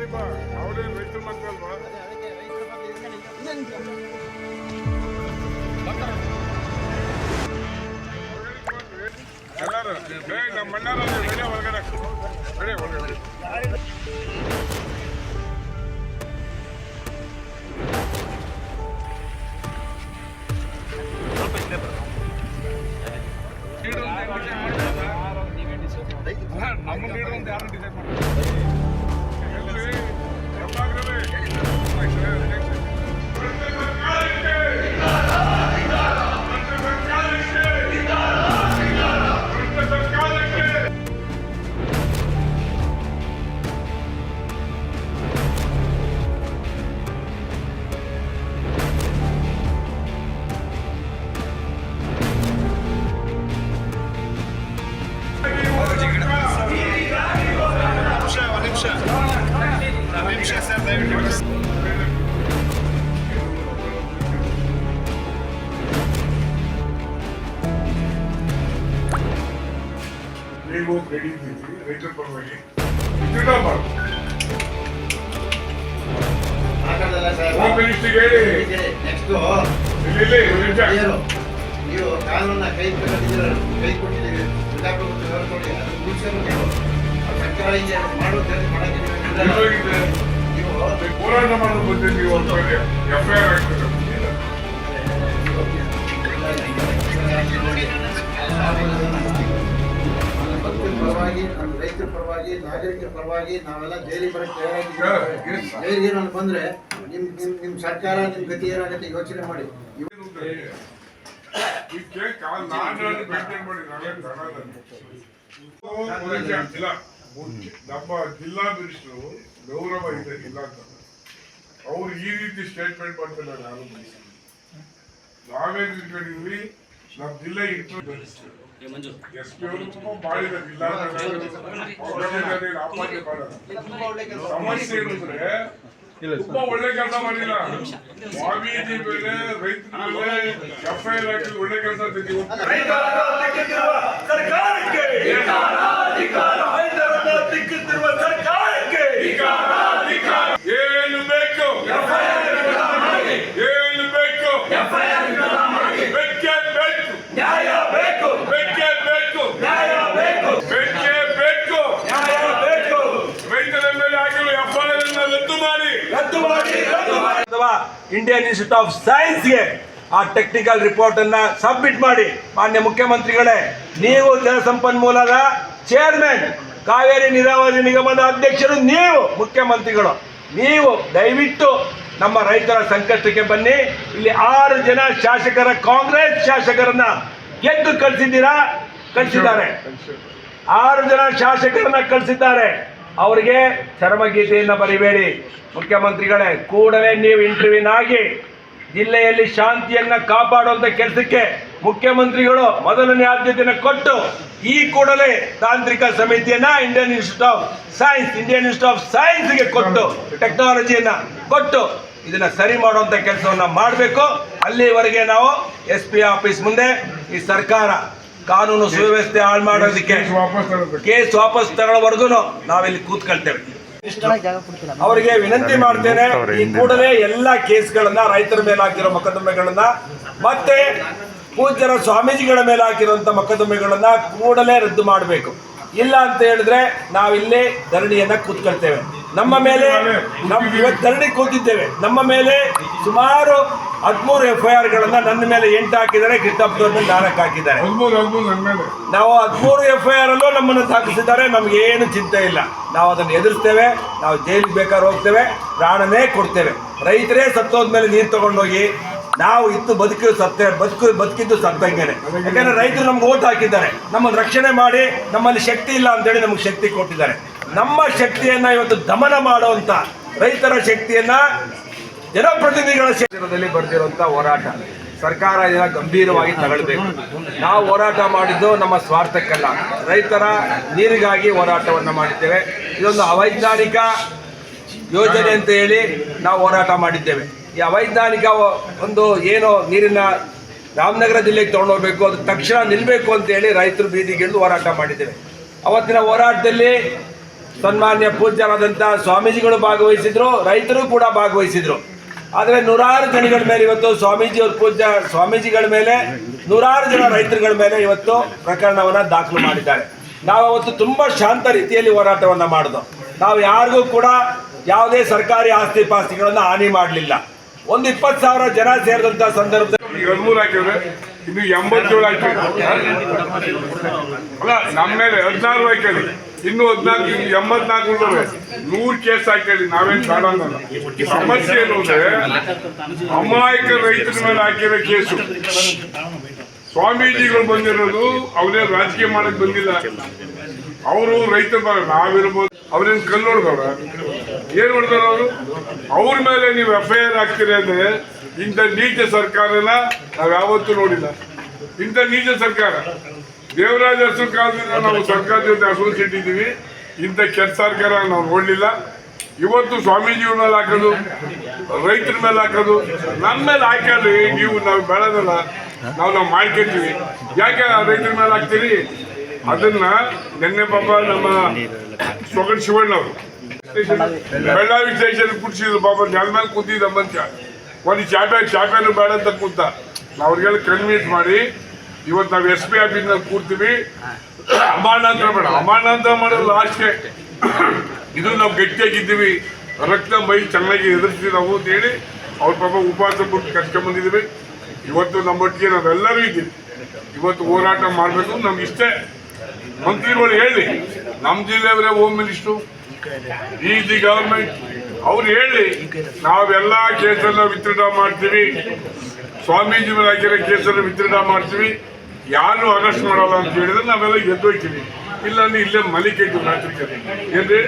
ಜಲ್ದಿ ಬಾ ಅವಳೇ ರೈತರ ಮಕ್ಕಳಲ್ವಾ ಎಲ್ಲರೂ ಏ ನಮ್ಮ ಅಣ್ಣಾರ ಬೆಳೆ ಒಳಗಡೆ ಬೆಳೆ ಒಳಗಡೆ ನಮ್ಮ ಲೀಡರ್ ಅಂತ ಯಾರು ಡಿಸೈಡ್ ಮಾಡ್ತಾರೆ ನೀವು ಬೆಳೀತಿದ್ರಿ ರೈತರ ಪರವಾಗಿ ತಿರ್ಗಾ ಮಾಡು. ಹೋಮ್ ಮಿನಿಸ್ಟ್ರಿಗೆ ಹೇಳಿ ನೆಕ್ಸ್ಟ್ ಇಲ್ಲಿ ಇಲ್ಲಿ, ಒಂದು ನಿಮಿಷ. ನೀವು ಕಾನೂನ ಕೈ ಕೈ ಕೊಟ್ಟಿದ್ದೀರಿ? ಪ್ರಜಾಪ್ರಭುತ್ವ ಹೇಳ್ಕೊಳ್ಳಿ ಅದು ಉಳಿಸ್ಕೊಂಡು ನೀವು. ಆ ಸರ್ಕಾರ ಮಾಡೋದು ಮಾಡಕ್ಕೆ ನೀವು ಹೋರಾಟ ಒಂದು ಎಫ್ ಐ ಆರ್ ಪರವಾಗಿ ನಾಗರಿಕರ ಪರವಾಗಿ ನಾವೆಲ್ಲ ಜೈಲಿಗೆ ಬರಕ್ಕೆ ತಯಾರಾಗಿದ್ದೀವಿ. ಜೈಲಿಗೆ ನಾನು ಬಂದ್ರೆ ನಿಮ್ ನಿಮ್ ನಿಮ್ ಸರ್ಕಾರ ನಿಮ್ ಗತಿ ಏನಾಗುತ್ತೆ ಯೋಚನೆ ಮಾಡಿ. ನಮ್ಮ ಜಿಲ್ಲಾ ಮಿನಿಸ್ಟರು ಗೌರವ ಇದೆ ಜಿಲ್ಲಾ ಅಂತ. ಅವ್ರು ಈ ರೀತಿ ಸ್ಟೇಟ್ಮೆಂಟ್ ಮಾಡ್ತಾರೆ ನಾನು ತಿಳ್ಕೊಂಡಿದ್ವಿ ನಮ್ಮ ಜಿಲ್ಲೆ ಇಟ್ಟು ಎಸ್ ಪಿ ಅವರು ಮಾಡಿದ್ದಾರೆ ಇಲ್ಲ ಅಂತ ನಾನು ಅವ್ರ ಜೊತೆ ನಾನು ಆಪಾದನೆ ಮಾಡಲ್ಲ. ತುಂಬಾ ಒಳ್ಳೆ ಕೆಲಸ ಸಮಸ್ಯೆ ಏನಂದ್ರೆ ತುಂಬಾ ಒಳ್ಳೆ ಕೆಲಸ ಮಾಡಿಲ್ಲ ಸ್ವಾಮೀಜಿ ಮೇಲೆ ರೈತರ ಮೇಲೆ ಎಫ್ ಐ ಆರ್ ಹಾಕಿ ಒಳ್ಳೆ ಕೆಲಸ ಸರ್ಕಾರಕ್ಕೆ ರೈತರನ್ನ ದಿಕ್ಕುತ್ತಿರುವ ಸರ್ಕಾರಕ್ಕೆ ಏನು ಬೇಕು ಏನು ಬೇಕು ಬೆಕ್ಕೆ ಬೇಕು ನ್ಯಾಯ ಬೇಕು ಬೆಕ್ಕೆ ಬೇಕು ನ್ಯಾಯ ಬೇಕು ಬೆಕ್ಕೆ ಬೇಕು ನ್ಯಾಯ ಬೇಕು ರೈತರ ಮೇಲೆ ಆಗಿರುವ ಎಫ್ ಐ ಆರ್ ಅನ್ನ ರದ್ದು ಮಾಡಿ ರದ್ದು ಮಾಡಿ ರದ್ದು ಮಾಡಿ ಅಥವಾ ಇಂಡಿಯನ್ ಇನ್ಸ್ಟಿಟ್ಯೂಟ್ ಆಫ್ ಸೈನ್ಸ್ಗೆ ಆ ಟೆಕ್ನಿಕಲ್ ರಿಪೋರ್ಟ್ ಅನ್ನ ಸಬ್ಮಿಟ್ ಮಾಡಿ. ಮಾನ್ಯ ಮುಖ್ಯಮಂತ್ರಿಗಳೇ ನೀವು ಜಲಸಂಪನ್ಮೂಲದ ಚೇರ್ಮನ್ ಕಾವೇರಿ ನೀರಾವರಿ ನಿಗಮದ ಅಧ್ಯಕ್ಷರು ನೀವು ಮುಖ್ಯಮಂತ್ರಿಗಳು ನೀವು ದಯವಿಟ್ಟು ನಮ್ಮ ರೈತರ ಸಂಕಷ್ಟಕ್ಕೆ ಬನ್ನಿ. ಇಲ್ಲಿ ಆರು ಜನ ಶಾಸಕರ ಕಾಂಗ್ರೆಸ್ ಶಾಸಕರನ್ನ ಗೆದ್ದು ಕಳಿಸಿದ್ದೀರಾ. ಕಳಿಸಿದ್ದಾರೆ. ಆರು ಜನ ಶಾಸಕರನ್ನ ಕಳಿಸಿದ್ದಾರೆ. ಅವರಿಗೆ ಚರಮಗೀತೆಯನ್ನು ಬರಿಬೇಡಿ. ಮುಖ್ಯಮಂತ್ರಿಗಳೇ, ಕೂಡಲೇ ನೀವು ಇಂಟರ್ವ್ಯೂನಾಗಿ ಜಿಲ್ಲೆಯಲ್ಲಿ ಶಾಂತಿಯನ್ನು ಕಾಪಾಡುವಂತ ಕೆಲಸಕ್ಕೆ ಮುಖ್ಯಮಂತ್ರಿಗಳು ಮೊದಲನೇ ಆದ್ಯತೆಯನ್ನು ಕೊಟ್ಟು ಈ ಕೂಡಲೇ ತಾಂತ್ರಿಕ ಸಮಿತಿಯನ್ನ Indian institute of science Indian institute of ಸೈನ್ಸ್ಗೆ ಕೊಟ್ಟು ಟೆಕ್ನಾಲಜಿಯನ್ನು ಕೊಟ್ಟು ಇದನ್ನ ಸರಿ ಮಾಡುವಂಥ ಕೆಲಸವನ್ನ ಮಾಡಬೇಕು. ಅಲ್ಲಿವರೆಗೆ ನಾವು ಎಸ್ ಪಿ ಆಫೀಸ್ ಮುಂದೆ ಈ ಸರ್ಕಾರ ಕಾನೂನು ಸುವ್ಯವಸ್ಥೆ ಹಾಳು ಮಾಡೋದಕ್ಕೆ ಕೇಸ್ ವಾಪಸ್ ತಗೊಳ್ಳೋವರೆಗೂ ನಾವಿಲ್ಲಿ ಕೂತ್ಕೊಳ್ತೇವೆ. ಅವರಿಗೆ ವಿನಂತಿ ಮಾಡ್ತೇನೆ ಈ ಕೂಡಲೇ ಎಲ್ಲ ಕೇಸ್ಗಳನ್ನ ರೈತರ ಮೇಲೆ ಹಾಕಿರೋ ಮೊಕದ್ದಮೆಗಳನ್ನ ಮತ್ತೆ ಪೂಜ್ಯರ ಸ್ವಾಮೀಜಿಗಳ ಮೇಲೆ ಹಾಕಿರುವಂತ ಮೊಕದ್ದಮೆಗಳನ್ನ ಕೂಡಲೇ ರದ್ದು ಮಾಡಬೇಕು. ಇಲ್ಲ ಅಂತ ಹೇಳಿದ್ರೆ ನಾವಿಲ್ಲಿ ಧರಣಿಯನ್ನ ಕೂತ್ಕೊಳ್ತೇವೆ. ನಮ್ಮ ಮೇಲೆ ನಮ್ಮ ಇವತ್ತು ಧರಣಿ ಕೂತಿದ್ದೇವೆ. ನಮ್ಮ ಮೇಲೆ ಸುಮಾರು ಹದಿಮೂರು ಎಫ್ ಐ ಆರ್ಗಳನ್ನು ನನ್ನ ಮೇಲೆ ಎಂಟು ಹಾಕಿದ್ದಾರೆ ಕಿಟ್ಟಪ್ಪದವ್ರನ್ನ ನಾಲ್ಕು ಹಾಕಿದ್ದಾರೆ. ನಾವು ಹದಿಮೂರು ಎಫ್ ಐ ಆರ್ ಅಲ್ಲೂ ನಮ್ಮನ್ನು ದಾಖಲಿಸಿದ್ದಾರೆ ನಮ್ಗೆ ಏನು ಚಿಂತೆ ಇಲ್ಲ. ನಾವು ಅದನ್ನು ಎದುರಿಸ್ತೇವೆ ನಾವು ಜೈಲಿಗೆ ಬೇಕಾದ್ರೆ ಹೋಗ್ತೇವೆ ಪ್ರಾಣನೇ ಕೊಡ್ತೇವೆ. ರೈತರೇ ಸತ್ತೋದ ಮೇಲೆ ನೀರು ತಗೊಂಡೋಗಿ ನಾವು ಇತ್ತು ಬದುಕಿ ಸತ್ತೆ ಬದುಕು ಬದುಕಿದ್ದು ಸತ್ತಂಗೆನೆ. ಯಾಕಂದ್ರೆ ರೈತರು ನಮ್ಗೆ ಓಟ್ ಹಾಕಿದ್ದಾರೆ. ನಮ್ಮನ್ನು ರಕ್ಷಣೆ ಮಾಡಿ ನಮ್ಮಲ್ಲಿ ಶಕ್ತಿ ಇಲ್ಲ ಅಂತೇಳಿ ನಮ್ಗೆ ಶಕ್ತಿ ಕೊಟ್ಟಿದ್ದಾರೆ. ನಮ್ಮ ಶಕ್ತಿಯನ್ನ ಇವತ್ತು ದಮನ ಮಾಡುವಂತ ರೈತರ ಶಕ್ತಿಯನ್ನ ಜನಪ್ರತಿನಿಧಿಗಳ ಕ್ಷೇತ್ರದಲ್ಲಿ ಬರ್ತಿರುವಂತ ಹೋರಾಟ. ಸರ್ಕಾರ ಇದನ್ನ ಗಂಭೀರವಾಗಿ ತಗೊಳ್ಬೇಕು. ನಾವು ಹೋರಾಟ ಮಾಡಿದ್ದು ನಮ್ಮ ಸ್ವಾರ್ಥಕ್ಕಲ್ಲ. ರೈತರ ನೀರಿಗಾಗಿ ಹೋರಾಟವನ್ನು ಮಾಡಿದ್ದೇವೆ. ಇದೊಂದು ಅವೈಜ್ಞಾನಿಕ ಯೋಜನೆ ಅಂತ ಹೇಳಿ ನಾವು ಹೋರಾಟ ಮಾಡಿದ್ದೇವೆ. ಈ ಅವೈಜ್ಞಾನಿಕ ಒಂದು ಏನು ನೀರಿನ ರಾಮನಗರ ಜಿಲ್ಲೆಗೆ ತಗೊಂಡೋಗ್ಬೇಕು, ಅದು ತಕ್ಷಣ ನಿಲ್ಲಬೇಕು ಅಂತ ಹೇಳಿ ರೈತರು ಬೀದಿಗಿಳಿದು ಹೋರಾಟ ಮಾಡಿದ್ದೇವೆ. ಅವತ್ತಿನ ಹೋರಾಟದಲ್ಲಿ ಸನ್ಮಾನ್ಯ ಪೂಜ್ಯರಾದಂಥ ಸ್ವಾಮೀಜಿಗಳು ಭಾಗವಹಿಸಿದ್ರು, ರೈತರು ಕೂಡ ಭಾಗವಹಿಸಿದ್ರು. ಆದರೆ ನೂರಾರು ಜನಗಳ ಮೇಲೆ ಇವತ್ತು ಸ್ವಾಮೀಜಿ ಸ್ವಾಮೀಜಿಯವ್ರ ಪೂಜ್ಯ ಸ್ವಾಮೀಜಿಗಳ ಮೇಲೆ, ನೂರಾರು ಜನ ರೈತರುಗಳ ಮೇಲೆ ಇವತ್ತು ಪ್ರಕರಣವನ್ನ ದಾಖಲು ಮಾಡಿದ್ದಾರೆ. ನಾವು ಅವತ್ತು ತುಂಬಾ ಶಾಂತ ರೀತಿಯಲ್ಲಿ ಹೋರಾಟವನ್ನು ಮಾಡಿದ್ವು ನಾವು ಯಾರಿಗೂ ಕೂಡ ಯಾವುದೇ ಸರ್ಕಾರಿ ಆಸ್ತಿ ಪಾಸ್ತಿಗಳನ್ನು ಹಾನಿ ಮಾಡಲಿಲ್ಲ. ಒಂದು ಇಪ್ಪತ್ತು ಸಾವಿರ ಜನ ಸೇರಿದಂಥ ಸಂದರ್ಭದಲ್ಲಿ ಹಾಕಿದ್ರೆ ಇನ್ನು ಎಂಬತ್ತೇಳು ಹಾಕಿದ್ರೆ. ಅಲ್ಲ, ನಮ್ಮ ಮೇಲೆ ಹದಿನಾರು ಹಾಕಿ ಇನ್ನು ಹದಿನಾಲ್ಕು ಎಂಬತ್ನಾಲ್ಕು ನೂರು ಕೇಸ್ ಹಾಕಿ ನಾವೇನ್ ಕಾಡಂಗಲ್ಲ ಸಮಸ್ಯೆ ಏನು ಅಂದ್ರೆ, ಅಮಾಯಕ ರೈತರ ಮೇಲೆ ಹಾಕಿರೋ ಕೇಸು. ಸ್ವಾಮೀಜಿಗಳು ಬಂದಿರೋದು, ಅವರೇ ರಾಜಕೀಯ ಮಾಡಕ್ ಬಂದಿಲ್ಲ. ಅವರು ರೈತ ಬರ ನಾವಿರ್ಬೋದು. ಅವ್ರೇನ್ ಕಲ್ಲು ಹೊಡೆದವ್ರ? ಏನ್ ನೋಡ್ತಾರ ಅವರು? ಅವ್ರ ಮೇಲೆ ನೀವು ಎಫ್ ಐ ಆರ್ ಹಾಕ್ತೀರಿ ಅಂದ್ರೆ, ಇಂಥ ನೀಚ ಸರ್ಕಾರನ ನಾವ್ ಯಾವತ್ತೂ ನೋಡಿಲ್ಲ. ಇಂಥ ನೀಚ ಸರ್ಕಾರ. ದೇವರಾಜ ಅರಸು ಕಾಲದಿಂದ ನಾವು ಸರ್ಕಾರದ ಜೊತೆ ಅಸೋಸಿಯೇಟ್ ಇದ್ದೀವಿ ಇಂಥ ಕೆಟ್ಟ ಸರ್ಕಾರ ನಾವು ನೋಡಲಿಲ್ಲ. ಇವತ್ತು ಸ್ವಾಮೀಜಿಯವ್ರ ಮೇಲೆ ಹಾಕೋದು ರೈತರ ಮೇಲೆ ಹಾಕೋದು ನಮ್ಮ ಮೇಲೆ ಹಾಕಲ್ರಿ ನೀವು ನಾವು ಬೆಳೆದಲ್ಲ ನಾವು ನಾವು ಮಾಡ್ಕೊತೀವಿ. ಯಾಕೆ ರೈತರ ಮೇಲೆ ಹಾಕ್ತೀರಿ? ಅದನ್ನ ನಿನ್ನೆ ಪಾಪ ನಮ್ಮ ಸೊಗಡ್ ಶಿವಣ್ಣ ಅವರು ಬೆಳ್ಳಾವಿ ಸ್ಟೇಷನ್ ಕುಡ್ಸಿದ್ರು ಪಾಪ ನೆಲ ಮೇಲೆ ಕೂತಿದ್ದ ಮನುಷ್ಯ. ಒಂದು ಚಾಪೆ ಚಾಪೆನೂ ಬೇಡ ಅಂತ ಕೂತ. ನಾವು ಅವ್ರಿಗೆಲ್ಲ ಕನ್ವಿನ್ಸ್ ಮಾಡಿ ಇವತ್ತು ನಾವು ಎಸ್ ಪಿ ಆಫೀಸ್ನಲ್ಲಿ ಕೂರ್ತೀವಿ. ಅಮಾನಾಂತರ ಬೇಡ ಅಮಾನಾಂತರ ಮಾಡೋದು ಲಾಸ್ಟ್ಗೆ ಇದು ನಾವು ಗಟ್ಟಿಯಾಗಿದ್ದೀವಿ. ರಕ್ತ ಮೈ ಚೆನ್ನಾಗಿ ಎದುರಿಸ್ತೀವಿ ನಾವು ಅಂತ ಹೇಳಿ ಅವ್ರ ಪಾಪ ಉಪವಾಸ ಬಿಟ್ಟು ಕರ್ಕೊಂಬಂದಿದ್ದೀವಿ ಇವತ್ತು ನಮ್ಮೊಟ್ಟಿಗೆ ನಾವೆಲ್ಲರೂ ಇದ್ದೀವಿ. ಇವತ್ತು ಹೋರಾಟ ಮಾಡಬೇಕು ನಮ್ಗೆ ಇಷ್ಟೇ. ಮಂತ್ರಿಗಳು ಹೇಳಿ ನಮ್ಮ ಜಿಲ್ಲೆಯವರೇ ಹೋಮ್ ಮಿನಿಸ್ಟ್ರು ಈ ದಿ ಗವರ್ಮೆಂಟ್ ಅವ್ರು ಹೇಳಿ ನಾವೆಲ್ಲ ಕೇಸನ್ನು ವಿತ್ಡ್ರಾ ಮಾಡ್ತೀವಿ. ಸ್ವಾಮೀಜಿ ಮೇಲೆ ಹಾಕಿರೋ ಕೇಸನ್ನು ಮಾಡ್ತೀವಿ. ಯಾರು ಅರೆಸ್ಟ್ ಮಾಡಲ್ಲ ಅಂತ ಹೇಳಿದ್ರೆ ನಾವೆಲ್ಲ ಎದ್ದೋಯ್ತೀವಿ ಇಲ್ಲ ಅಂದ್ರೆ ಇಲ್ಲೇ ಮಲಿಕೆ ರಾತ್ರಿ ಏನ್ರಿ?